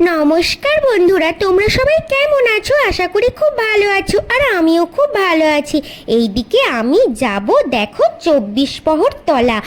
নমস্কার বন্ধুরা, তোমরা সবাই কেমন আছো? আশা করি খুব ভালো আছো আর আমিও খুব ভালো আছি। এইদিকে আমি যাব, দেখো, চব্বিশ প্রহর তলা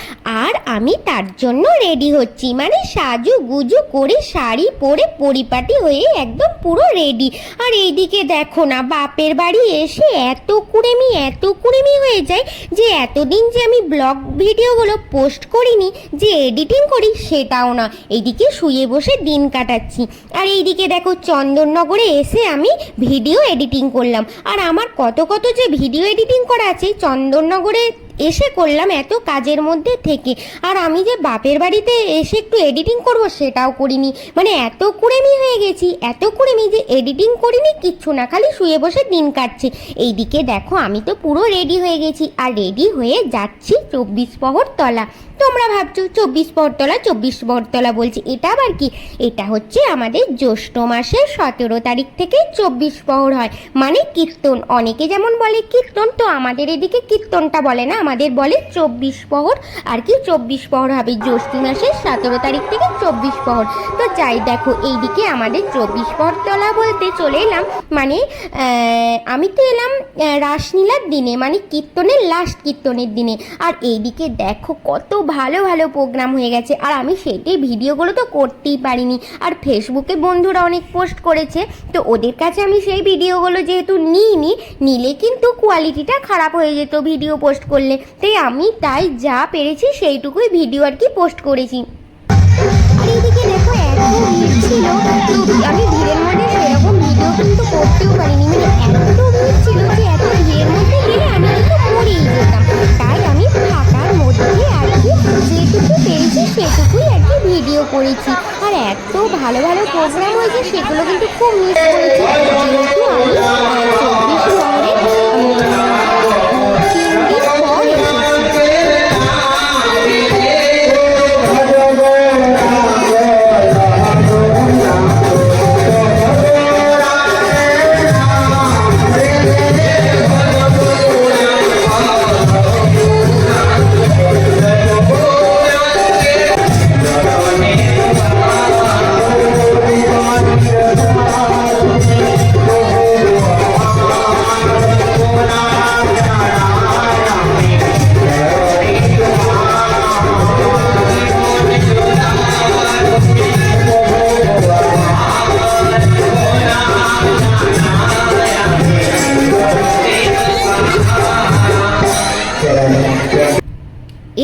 আর আমি তার জন্য রেডি হচ্ছি। মানে সাজু গুজু করে শাড়ি পরে পরিপাটি হয়ে একদম পুরো রেডি আর এইদিকে দেখো না, বাপের বাড়ি এসে এত কুড়েমি এত কুড়েমি হয়ে যায় যে এতদিন যে আমি ব্লগ ভিডিওগুলো পোস্ট করিনি, যে এডিটিং করি সেটাও না। এইদিকে শুয়ে বসে দিন কাটাচ্ছি। আর এইদিকে দেখো চন্দননগরে এসে আমি ভিডিও এডিটিং করলাম। আর আমার কত কত যে ভিডিও এডিটিং করা আছে চন্দননগরে এসে করলাম এত কাজের মধ্যে থেকে। আর আমি যে বাপের বাড়িতে এসে একটু এডিটিং করব সেটাও করিনি। মানে এত কুড়েমি হয়ে গেছি, এত কুড়েমি যে এডিটিং করিনি, কিচ্ছু না, খালি শুয়ে বসে দিন কাটছে। এইদিকে দেখো, আমি তো পুরো রেডি হয়ে গেছি। আর রেডি হয়ে যাচ্ছি চব্বিশ প্রহর তলা। তোমরা ভাবছ, চব্বিশ পরতলা চব্বিশ পরতলা বলছি, এটা আবার কি? এটা হচ্ছে আমাদের জ্যৈষ্ঠ মাসের সতেরো তারিখ থেকে চব্বিশ প্রহর হয়। মানে কীর্তন। অনেকে যেমন বলে কীর্তন, তো আমাদের এদিকে কীর্তনটা বলে না? আমাদের বলে চব্বিশ প্রহর আর কি চব্বিশ প্রহর হবে জ্যৈষ্ঠী মাসের সতেরো তারিখ থেকে চব্বিশ প্রহর তো যাই, দেখো এইদিকে আমাদের চব্বিশ পহর পরতলা বলতে চলে এলাম। মানে আমি তো এলাম রাসলীলার দিনে মানে কীর্তনের লাস্ট কীর্তনের দিনে। আর এইদিকে দেখো কত ভালো ভালো প্রোগ্রাম হয়ে গেছে। আর আমি সেটি ভিডিওগুলো তো করতেই পারিনি। আর ফেসবুকে বন্ধুরা অনেক পোস্ট করেছে। তো ওদের কাছে আমি সেই ভিডিওগুলো যেহেতু নিইনি, নিলে কিন্তু কোয়ালিটিটা খারাপ হয়ে যেত ভিডিও পোস্ট করলে। তাই আমি তাই যা পেরেছি সেইটুকুই ভিডিও আর কি পোস্ট করেছি। দেখো এত ভিড় ছিল আমি ভিড়ের মধ্যে সেরকম ভিডিও কিন্তু করতেও পারিনি। মানে এত ভিড় ছিল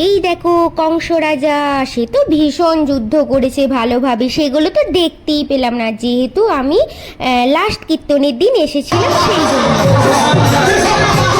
এই দেখো, কংস রাজা, সে তো ভীষণ যুদ্ধ করেছে ভালোভাবে। সেগুলো তো দেখতেই পেলাম না, যেহেতু আমি লাস্ট কীর্তনের দিন এসেছিলাম সেই জন্য।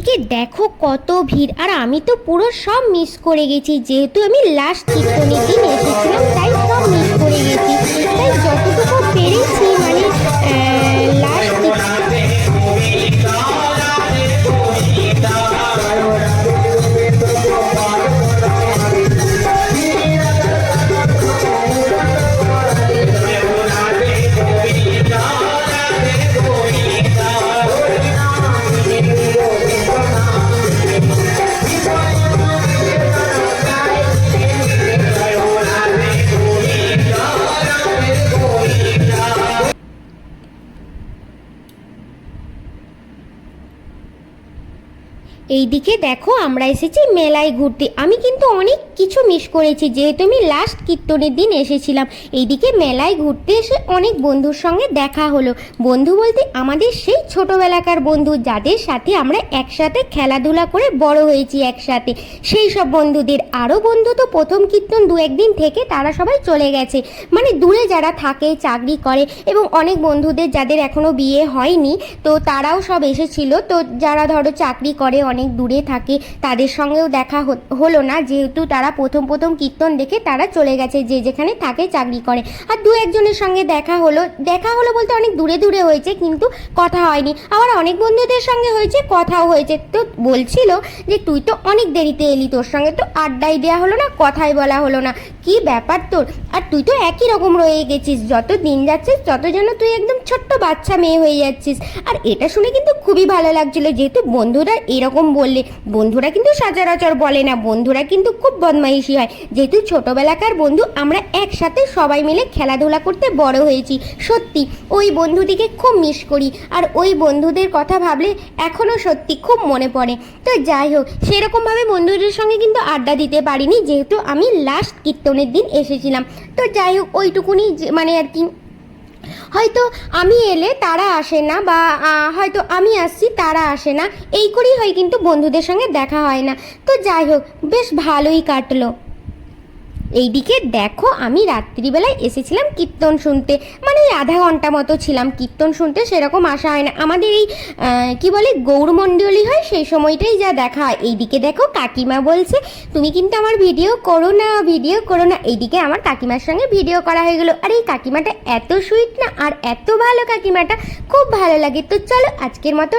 এইদিকে দেখো কত ভিড়। আর আমি তো পুরো সব মিস করে গেছি, যেহেতু আমি লাস্ট চিত্রনীতি এসেছিলাম এইদিকে দেখো, আমরা এসেছি মেলায় ঘুরতে। আমি কিন্তু অনেক কিছু মিস করেছি, যেহেতু আমি লাস্ট কীর্তনের দিন এসেছিলাম। এইদিকে মেলায় ঘুরতে এসে অনেক বন্ধুর সঙ্গে দেখা হলো। বন্ধু বলতে আমাদের সেই ছোটোবেলাকার বন্ধু, যাদের সাথে আমরা একসাথে খেলাধুলা করে বড় হয়েছি একসাথে। সেই সব বন্ধুদের। আরও বন্ধু তো প্রথম কীর্তন দু একদিন থেকে তারা সবাই চলে গেছে। মানে দূরে যারা থাকে, চাকরি করে, এবং অনেক বন্ধুদের যাদের এখনও বিয়ে হয়নি, তো তারাও সব এসেছিল। তো যারা ধরো চাকরি করে, অনেক দূরে থাকে। তাদের সঙ্গেও দেখা হলো না। যেহেতু তারা প্রথম প্রথম কীর্তন দেখে তারা চলে গেছে, যে যেখানে থাকে চাকরি করে। আর দু একজনের সঙ্গে দেখা হলো। দেখা হলো বলতে অনেক দূরে দূরে হয়েছে, কিন্তু কথা হয়নি। আবার অনেক বন্ধুদের সঙ্গে হয়েছে, কথাও হয়েছে। তো বলছিল যে, তুই তো অনেক দেরিতে এলি, তোর সঙ্গে তো আড্ডাই দেওয়া হলো না, কথাই বলা হলো না। কি ব্যাপার তোর? আর তুই তো একই রকম রয়ে গেছিস। যত দিন যাচ্ছিস তত যেন তুই একদম ছোট্ট বাচ্চা মেয়ে হয়ে যাচ্ছিস। আর এটা শুনে কিন্তু খুবই ভালো লাগছিল, যেহেতু বন্ধুরা এরকম বললে, বন্ধুরা কিন্তু সচরাচর বলে না, বন্ধুরা কিন্তু খুব বদমাইশি হয়। যেহেতু ছোটবেলাকার বন্ধু, আমরা একসাথে সবাই মিলে খেলাধুলা করতে বড় হয়েছি, সত্যি। ওই বন্ধুটিকে খুব মিস করি, আর ওই বন্ধুদের কথা ভাবলে এখনও সত্যি খুব মনে পড়ে। তো যাই হোক, সেরকমভাবে বন্ধুদের সঙ্গে কিন্তু আড্ডা দিতে পারিনি, যেহেতু আমি লাস্ট কীর্তনের দিন এসেছিলাম। তো যাই হোক, ওইটুকুনি মানে আর কি হয়তো আমি এলে তারা আসে না বা হয়তো আমি আসছি, তারা আসে না। এই করেই হয় কিন্তু বন্ধুদের সঙ্গে দেখা হয় না। তো যাই হোক, বেশ ভালোই কাটলো। এইদিকে দেখো, আমি রাত্রিবেলায় এসেছিলাম কীর্তন শুনতে। মানে আধা ঘণ্টা মতো ছিলাম কীর্তন শুনতে, সেরকম আসা হয় না। আমাদের এই কি বলে, গৌরমণ্ডলী হয়, সেই সময়টাই যা দেখা হয়। এইদিকে দেখো, কাকিমা বলছে, তুমি কিন্তু আমার ভিডিও করো না, ভিডিও করো না। এইদিকে আমার কাকিমার সঙ্গে ভিডিও করা হয়ে গেলো। আর, এই কাকিমাটা এত সুইট না, আর এত ভালো কাকিমাটা। খুব ভালো লাগে। তো চলো, আজকের মতো